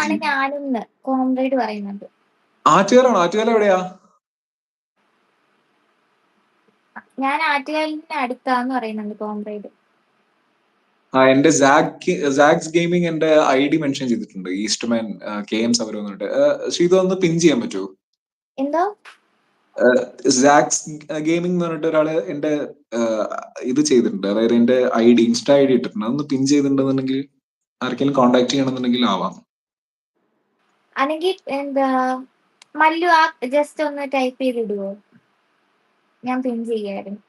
ആണ് ഞാനും കോംറേഡ് പറയുന്നത്. ആറ്റുകാലാണോ ആറ്റുകാല എവിടെയാ? ഞാൻ ആറ്റുകാലിന്റെ അടുത്താന്ന് പറയുന്നുണ്ട് കോംറേഡ്. ആ എന്റെ സാക്സ് ഗെയിമിംഗ് എന്റെ ഐ ഡി മെൻഷൻ ചെയ്തിട്ടുണ്ട് ഈസ്റ്റ്മാൻ കെ എം സൗരവ് എന്നിട്ട് ശ്രീതു ഒന്ന് പിൻ ചെയ്യാൻ പറ്റുമോ എന്തോ? സാക്സ് ഗെയിമിംഗ് എന്ന് പറഞ്ഞിട്ട് ഒരാൾ എന്റെ ഇത് ചെയ്തിട്ടുണ്ട് അതായത് എന്റെ I D insta I D ഇട്ടിട്ടുണ്ട്. അതൊന്ന് പിൻ ചെയ്തിട്ടുണ്ടെന്നുണ്ടെങ്കിൽ ആർക്കെങ്കിലും കോണ്ടാക്ട് ചെയ്യണമെന്നുണ്ടെങ്കിൽ ആവാം. അല്ലെങ്കിൽ എന്താ മല്ലു ആ ജസ്റ്റ് ഒന്ന് ടൈപ്പ് ചെയ്തിടുവോ? ഞാൻ പിൻ ചെയ്യായിരുന്നു.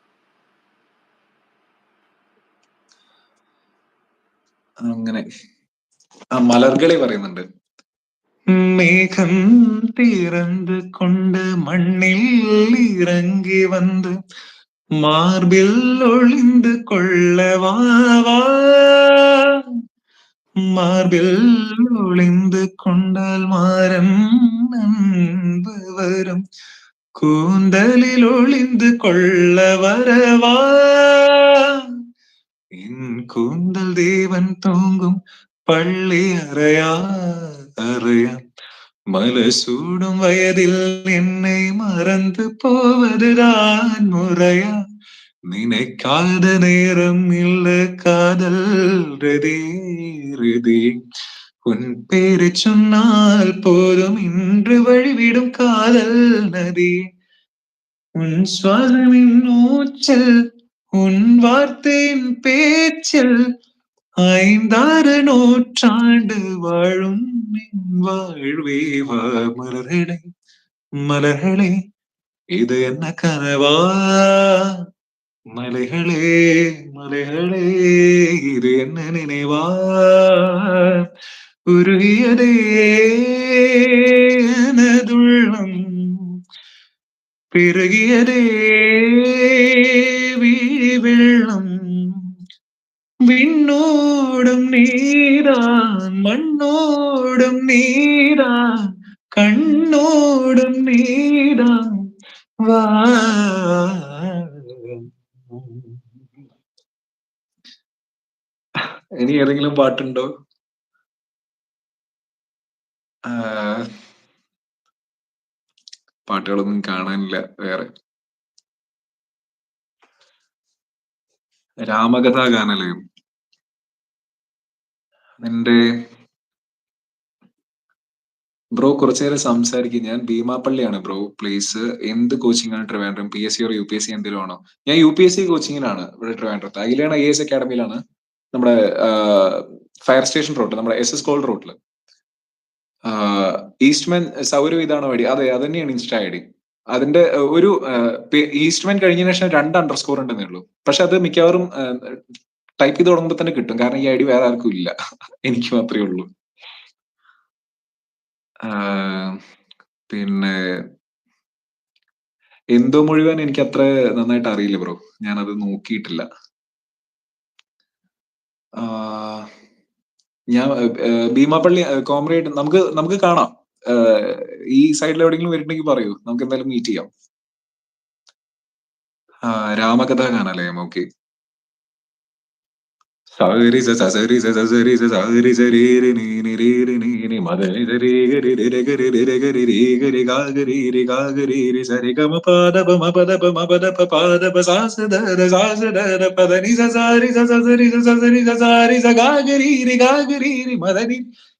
അങ്ങനെ. മലർകളി പറയുന്നുണ്ട്. മേഘം തീർന്ന് കൊണ്ട് മണ്ണിൽ ഇറങ്ങി വന്ന് മാർബിൽ ഒളിന്ത് കൊള്ളവാ மார்பில் ஒளிந்து கொண்டால் மாறன் அன்பு வரும். கூந்தலில் ஒளிந்து கொள்ள வரவா? என் கூந்தல் தேவன் தூங்கும் பள்ளி அறையா? அறையா. மல சூடும் வயதில் என்னை மறந்து போவதுதான் முறையா? நினைக்காத நேரம் இல்ல காதல் ரதே உன் பேரை சொன்னால் போதும் இன்று வழிவிடும் காதல் நதி. உன் சுவாசமின் மூச்சல் உன் வார்த்தையின் பேச்சல் ஐந்தாறு நூற்றாண்டு வாழும் வாழ்வே. வா மலர்களே மலர்களே இது என்ன கனவா? മലകളേ മലകളേ ഇത് എന്ന നിനവാരുകിയതേനുള്ളം പിറകിയതേ വീഴി വെള്ളം വിണ്ണോടും നീരാ മണ്ണോടും നീരാ കണ്ണോടും നീരാ വാ. ഇനി ഏതെങ്കിലും പാട്ടുണ്ടോ? പാട്ടുകളൊന്നും കാണാനില്ല വേറെ. രാമകഥാ ഗാനാലയം. നിന്റെ ബ്രോ കുറച്ചു നേരം സംസാരിക്കും. ഞാൻ ഭീമാപ്പള്ളിയാണ് ബ്രോ പ്ലേസ് എന്ത് കോച്ചിങ് ആണ് Trivandrum P S C or U P S C എന്തെങ്കിലും ആണോ? ഞാൻ യു പി എസ് സി കോച്ചിങ്ങിനാണ് ഇവിടെ ട്രിവാൻഡ്രത്ത് അഖിലാണ് ഐ എസ് അക്കാഡമിയിലാണ് നമ്മുടെ ഫയർ സ്റ്റേഷൻ റോഡ് നമ്മുടെ എസ് എസ് കോൾ റോഡിൽ ഈസ്റ്റ്മാൻ സൗരവ് ഇതാണോ ഐ ഡി അതെ അത് തന്നെയാണ് ഇൻസ്റ്റാ ഐ ഡി അതിന്റെ ഒരു ഈസ്റ്റ്മാൻ കഴിഞ്ഞതിന് ശേഷം രണ്ട് അണ്ടർ സ്കോർ ഉണ്ടെന്നേ ഉള്ളൂ. പക്ഷെ അത് മിക്കവാറും ടൈപ്പ് ചെയ്ത് തുടങ്ങുമ്പോൾ തന്നെ കിട്ടും. കാരണം ഈ ഐ ഡി വേറെ ആർക്കും ഇല്ല. എനിക്ക് മാത്രമേ ഉള്ളൂ. പിന്നെ എന്തോ മുഴുവൻ എനിക്ക് അത്ര നന്നായിട്ട് അറിയില്ല ബ്രോ ഞാൻ അത് നോക്കിയിട്ടില്ല ഞാൻ ഭീമാപ്പള്ളി കോമ്രേഡ് നമുക്ക് നമുക്ക് കാണാം. ഈ സൈഡിൽ എവിടെയെങ്കിലും വരുന്നുണ്ടെങ്കിൽ പറയൂ. നമുക്ക് എന്തായാലും മീറ്റ് ചെയ്യാം. രാമകഥ കാണാലേ ഓക്കെ.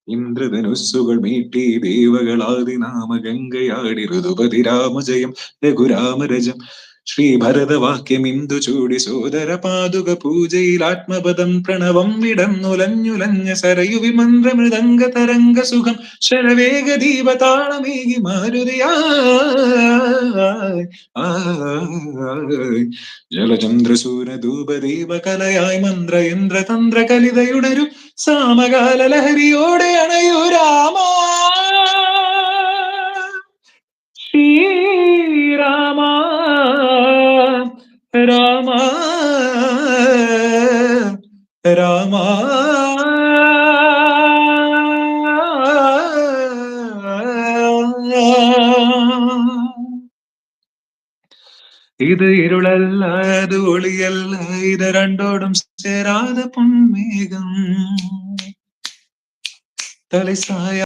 ഇന്ദ്രധനുസ്സുകൾ മീട്ടി ദേവകളാദിനാമ ഗംഗയാടി ഋതുപതി രാമജയം രഘുരാമരജം. ശ്രീഭരതവാക്യം ഇന്ദു ചൂടി സോദര പാതുക പൂജയിൽ ആത്മപദം പ്രണവം വിടന്നുലഞ്ഞുലഞ്ഞ സരയു വിമന്ത്ര മൃദംഗ തരംഗ സുഖം. ശരവേഗ ദീപതാളമേകി മാരുതിയാ ജലചന്ദ്രസൂര ധൂപദീപ കലയായി മന്ത്ര യന്ത്ര തന്ത്ര കലിതയുടരും സാമകാല ലഹരിയോടെ അണയൂ രാമ. രാമ ഇത് ഇരുളല്ല അത് ഒളിയല്ല ഇത് രണ്ടോടും ചേരാതെ പൊന്മേഘം തലസായ